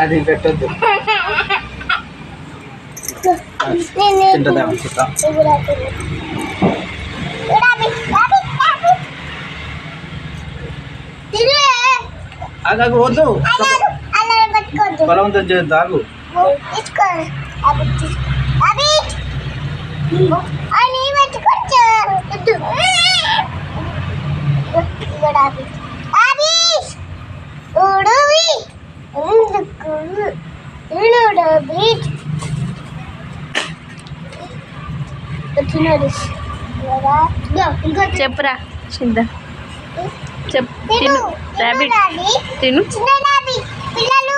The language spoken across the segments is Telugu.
అది పెట్టద్దు. వద్దు. అలా పట్టుకోవద్దు బలవంతం తినడు ఇంకా చెప్పురా చింత. చెప్ తిను. తిను. ర్యాబిట్ తిను. పిల్లలు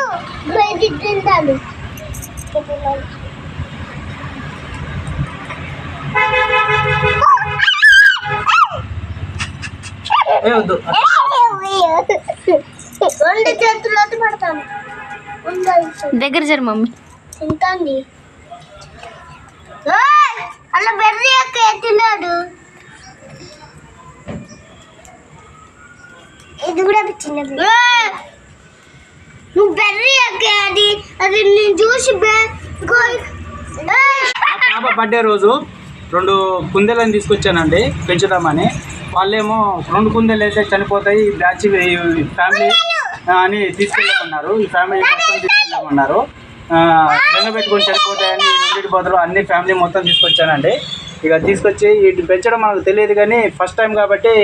తింటాను. రెండు చేతులతో పడతాను. దగ్గర జరు మమ్మీ. తింటాండి అలా బెర్రీ అక్క తిన్నాడు? ఇది కూడా చిన్నది. బెర్రీ అది. అది నేను చూసి! పాప బర్త్డే రోజు రెండు కుందేలను తీసుకొచ్చానండి పెంచుదామని. వాళ్ళేమో రెండు కుందేలు అయితే చనిపోతాయి బ్యాచ్ ఫ్యామిలీ అని తీసుకెళ్ళమన్నారు. ఈ ఫ్యామిలీ మొత్తం తీసుకెళ్ళమన్నారు. బెంగ పెట్టుకొని చనిపోతాయని రెండింటి బదులు అన్ని ఫ్యామిలీ మొత్తం తీసుకొచ్చానండి. ఇక తీసుకొచ్చి వీటిని పెంచడం మనకు తెలియదు కానీ ఫస్ట్ టైం కాబట్టి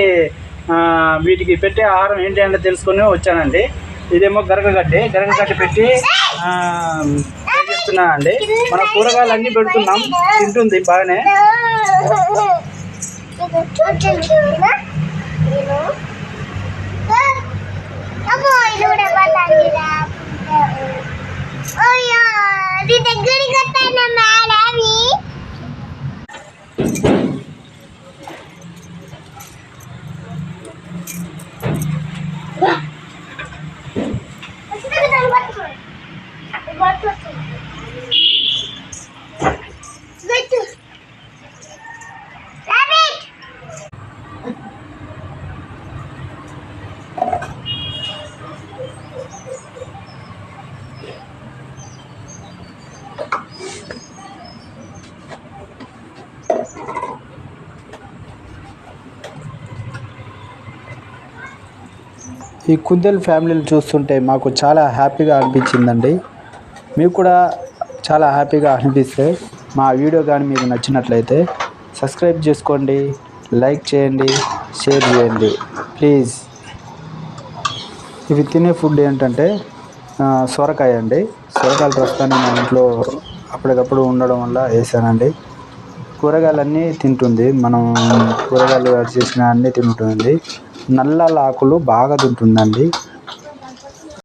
వీటికి పెట్టే ఆహారం ఏంటి అంటే తెలుసుకొని వచ్చానండి. ఇదేమో గరగగడ్డి గరగగడ్డి పెట్టి ఆ, ట్రై మన కూరగాయలు అన్నీ పెడుతున్నాం. తింటుంది బాగానే. ఈ కుందేలు ఫ్యామిలీని చూస్తుంటే మాకు చాలా హ్యాపీగా అనిపించిందండి. మీకు కూడా చాలా హ్యాపీగా అనిపిస్తే మా వీడియో కానీ మీకు నచ్చినట్లయితే సబ్స్క్రైబ్ చేసుకోండి లైక్ చేయండి షేర్ చేయండి. ప్లీజ్. ఇవి తినే ఫుడ్ ఏంటంటే సొరకాయ అండి. సొరకాయలు ప్రస్తుతాన్ని మా ఇంట్లో అప్పటికప్పుడు ఉండడం వల్ల వేసానండి. కూరగాయలన్నీ తింటుంది. మనం కూరగాయలు చేసిన అన్నీ తింటుంది నల్ల ఆకులు బాగా తింటుందండి.